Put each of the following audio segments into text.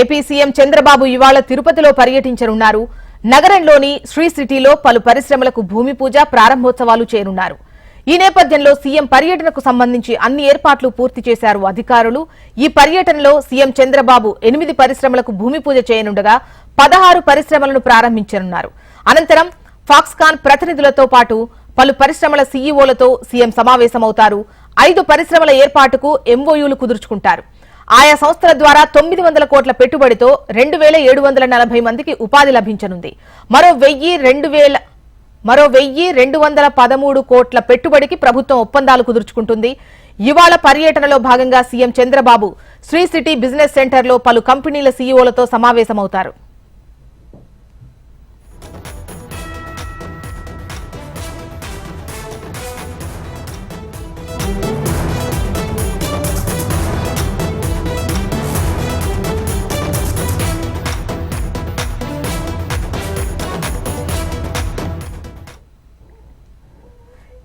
AP CM Chandrababu ఇవాళ తిరుపతిలో పర్యటించనున్నారు. నగరంలోని శ్రీ సిటీలో పలు పరిశ్రమలకు భూమి పూజ ప్రారంభోత్సవాలు చేరున్నారు. ఈ నేపథ్యంలో సీఎం పర్యటనకు సంబంధించి అన్ని ఏర్పాట్లు పూర్తి చేశారు అధికారులు. ఈ పర్యటనలో సీఎం చంద్రబాబు ఎనిమిది పరిశ్రమలకు భూమి పూజ చేయనుండగా పదహారు పరిశ్రమలను ప్రారంభించనున్నారు. అనంతరం ఫాక్స్కాన్ ప్రతినిధులతో పాటు పలు పరిశ్రమల సీఈఓలతో సీఎం సమావేశమవుతారు. ఐదు పరిశ్రమల ఏర్పాటుకు ఎంఓయూలు కుదుర్చుకుంటారు. ఆయా సంస్థల ద్వారా తొమ్మిది వందల కోట్ల పెట్టుబడితో రెండు వేల ఏడు వందల నలభై మందికి ఉపాధి లభించనుంది. మరో వెయ్యి రెండు వేల మరో వెయ్యి రెండు వందల పదమూడు కోట్ల పెట్టుబడికి ప్రభుత్వం ఒప్పందాలు కుదుర్చుకుంటుంది. ఇవాళ పర్యటనలో భాగంగా CM Chandrababu Sri city business సెంటర్లో పలు కంపెనీల సీఈఓలతో సమావేశమవుతారు.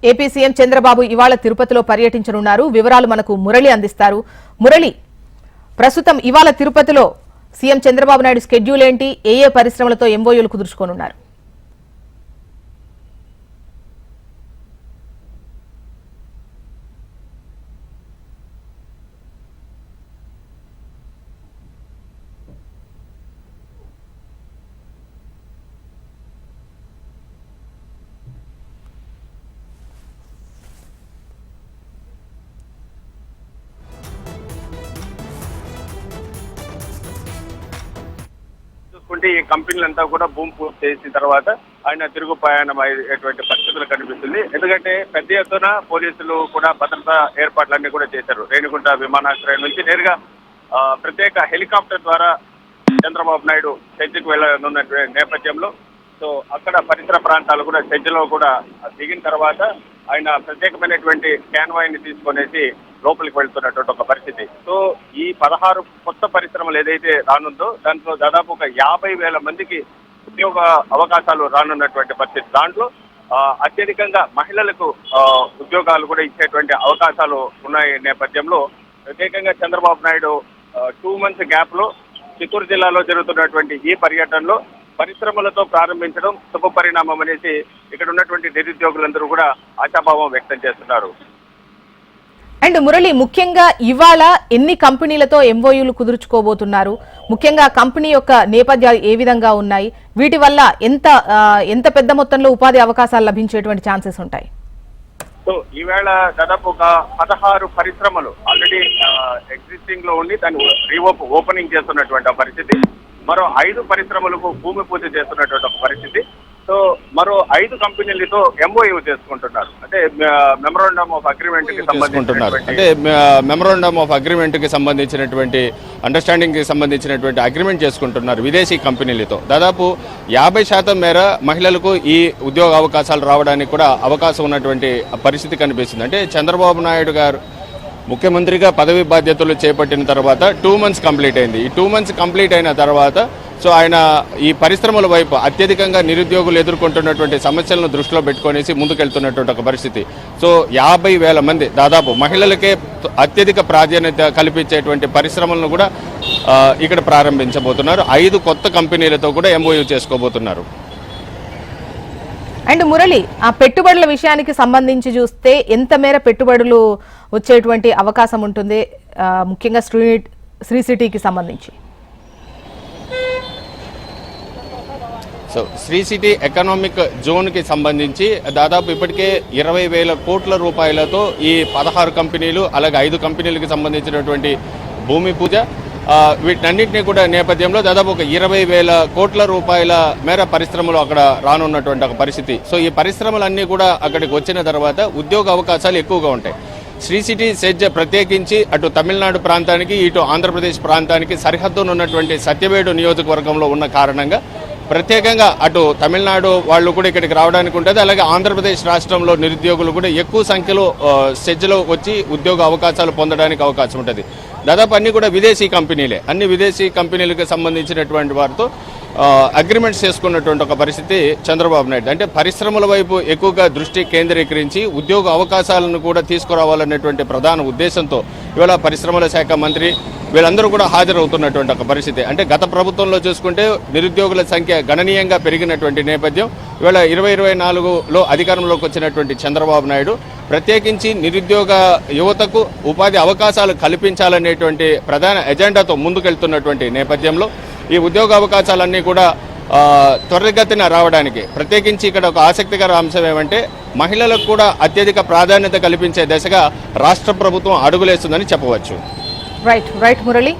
ఏపీ సీఎం చంద్రబాబు ఇవాళ తిరుపతిలో పర్యటించనున్నారు. వివరాలు మనకు మురళి అందిస్తారు. మురళి ప్రస్తుతం ఇవాళ తిరుపతిలో సీఎం చంద్రబాబు నాయుడు స్కెడ్యూల్ ఏంటి? ఏ ఏ పరిశ్రమలతో ఎంఓయూలు కుదుర్చుకోనున్నారు? చూసుకుంటే ఈ కంపెనీలంతా కూడా భూమి పూర్తి చేసిన తర్వాత ఆయన తిరుగు ప్రయాణం అయ్యేటువంటి పరిస్థితులు కనిపిస్తుంది. ఎందుకంటే పెద్ద ఎత్తున పోలీసులు కూడా భద్రతా ఏర్పాట్లన్నీ కూడా చేశారు. రేణిగుంట విమానాశ్రయం నుంచి నేరుగా ప్రత్యేక హెలికాప్టర్ ద్వారా చంద్రబాబు నాయుడు సెజ్జుకు వెళ్ళనున్న నేపథ్యంలో సో అక్కడ పరిసర ప్రాంతాలు కూడా సెజ్జలో కూడా దిగిన తర్వాత ఆయన ప్రత్యేకమైనటువంటి క్యాన్వాయిని తీసుకొనేసి లోపలికి వెళ్తున్నటువంటి ఒక పరిస్థితి. సో ఈ పదహారు కొత్త పరిశ్రమలు ఏదైతే రానుందో దాంట్లో దాదాపు ఒక యాభై వేల మందికి ఉద్యోగ అవకాశాలు రానున్నటువంటి పరిస్థితి. దాంట్లో అత్యధికంగా మహిళలకు ఉద్యోగాలు కూడా ఇచ్చేటువంటి అవకాశాలు ఉన్నాయి నేపథ్యంలో. ప్రత్యేకంగా చంద్రబాబు నాయుడు టూ మంత్స్ గ్యాప్లో చిత్తూరు జిల్లాలో జరుగుతున్నటువంటి ఈ పర్యటనలో పరిశ్రమలతో ప్రారంభించడం శుభ పరిణామం అనేసి ఇక్కడ ఉన్నటువంటి నిరుద్యోగులందరూ కూడా ఆశాభావం వ్యక్తం చేస్తున్నారు. అండ్ మురళి ముఖ్యంగా ఇవాళ ఎన్ని కంపెనీలతో ఎంఓయూలు కుదుర్చుకోబోతున్నారు? ముఖ్యంగా కంపెనీ యొక్క నేపథ్యాలు ఏ విధంగా ఉన్నాయి? వీటి వల్ల ఎంత ఎంత పెద్ద మొత్తంలో ఉపాధి అవకాశాలు లభించేటువంటి ఛాన్సెస్ ఉంటాయి? సో ఈవేళ దాదాపు ఒక పదహారు పరిశ్రమలు ఆల్రెడీ ఎగ్జిస్టింగ్లో ఉండి దాన్ని రీఓప్ ఓపెనింగ్ చేస్తున్నటువంటి పరిస్థితి. మరో ఐదు పరిశ్రమలకు భూమి పూజ చేస్తున్నటువంటి ఒక పరిస్థితి. సో మరో ఐదు కంపెనీలతో ఎంఓయూ చేసుకుంటున్నారు. అంటే మెమరాండమ్ ఆఫ్ అగ్రిమెంట్కి సంబంధించుకుంటున్నారు అంటే మెమరాండమ్ ఆఫ్ అగ్రిమెంట్కి సంబంధించినటువంటి అండర్స్టాండింగ్కి సంబంధించినటువంటి అగ్రిమెంట్ చేసుకుంటున్నారు విదేశీ కంపెనీలతో. దాదాపు యాభై శాతం మేర మహిళలకు ఈ ఉద్యోగ అవకాశాలు రావడానికి కూడా అవకాశం ఉన్నటువంటి పరిస్థితి కనిపిస్తుంది. అంటే చంద్రబాబు నాయుడు గారు ముఖ్యమంత్రిగా పదవి బాధ్యతలు చేపట్టిన తర్వాత టూ మంత్స్ కంప్లీట్ అయింది. ఈ టూ మంత్స్ కంప్లీట్ అయిన తర్వాత సో ఆయన ఈ పరిశ్రమల వైపు అత్యధికంగా నిరుద్యోగులు ఎదుర్కొంటున్నటువంటి సమస్యలను దృష్టిలో పెట్టుకునేసి ముందుకెళ్తున్నటువంటి ఒక పరిస్థితి. సో యాభై వేల మంది దాదాపు మహిళలకే అత్యధిక ప్రాధాన్యత కల్పించేటువంటి పరిశ్రమలను కూడా ఇక్కడ ప్రారంభించబోతున్నారు. ఐదు కొత్త కంపెనీలతో కూడా ఎంఓయూ చేసుకోబోతున్నారు. అండ్ మురళి ఆ పెట్టుబడుల విషయానికి సంబంధించి చూస్తే ఎంత మేర పెట్టుబడులు వచ్చేటువంటి అవకాశం ఉంటుంది ముఖ్యంగా శ్రీ శ్రీ సిటీకి సంబంధించి? సో శ్రీ సిటీ ఎకనామిక్ జోన్కి సంబంధించి దాదాపు ఇప్పటికే ఇరవై వేల కోట్ల రూపాయలతో ఈ పదహారు కంపెనీలు అలాగే ఐదు కంపెనీలకు సంబంధించినటువంటి భూమి పూజ. వీటన్నింటినీ వీటన్నిటిని కూడా నేపథ్యంలో దాదాపు ఒక ఇరవై వేల కోట్ల రూపాయల మేర పరిశ్రమలు అక్కడ రానున్నటువంటి ఒక పరిస్థితి. సో ఈ పరిశ్రమలన్నీ కూడా అక్కడికి వచ్చిన తర్వాత ఉద్యోగ అవకాశాలు ఎక్కువగా ఉంటాయి. శ్రీ సిటీ సెజ్ ప్రత్యేకించి అటు తమిళనాడు ప్రాంతానికి ఇటు ఆంధ్రప్రదేశ్ ప్రాంతానికి సరిహద్దునున్నటువంటి సత్యవేడు నియోజకవర్గంలో ఉన్న కారణంగా ప్రత్యేకంగా అటు తమిళనాడు వాళ్ళు కూడా ఇక్కడికి రావడానికి ఉంటుంది. అలాగే ఆంధ్రప్రదేశ్ రాష్ట్రంలో నిరుద్యోగులు కూడా ఎక్కువ సంఖ్యలో సెజ్లో వచ్చి ఉద్యోగ అవకాశాలు పొందడానికి అవకాశం ఉంటుంది. దాదాపు అన్ని కూడా విదేశీ కంపెనీలే. అన్ని విదేశీ కంపెనీలకు సంబంధించినటువంటి వారితో అగ్రిమెంట్స్ చేసుకున్నటువంటి ఒక పరిస్థితి చంద్రబాబు నాయుడు. అంటే పరిశ్రమల వైపు ఎక్కువగా దృష్టి కేంద్రీకరించి ఉద్యోగ అవకాశాలను కూడా తీసుకురావాలనేటువంటి ప్రధాన ఉద్దేశంతో ఇవాళ పరిశ్రమల శాఖ మంత్రి వీళ్ళందరూ కూడా హాజరవుతున్నటువంటి ఒక పరిస్థితి. అంటే గత ప్రభుత్వంలో చూసుకుంటే నిరుద్యోగుల సంఖ్య గణనీయంగా పెరిగినటువంటి నేపథ్యం ఇవాళ ఇరవై ఇరవై నాలుగులో అధికారంలోకి వచ్చినటువంటి చంద్రబాబు నాయుడు ప్రత్యేకించి నిరుద్యోగ యువతకు ఉపాధి అవకాశాలు కల్పించాలనేటువంటి ప్రధాన ఎజెండాతో ముందుకెళ్తున్నటువంటి నేపథ్యంలో ఈ ఉద్యోగ అవకాశాలన్నీ కూడా త్వరగతిన రావడానికి ప్రత్యేకించి ఇక్కడ ఒక ఆసక్తికర అంశం ఏమంటే మహిళలకు కూడా అత్యధిక ప్రాధాన్యత కల్పించే దిశగా రాష్ట్ర ప్రభుత్వం అడుగులేస్తుందని చెప్పవచ్చు. Right right Murali.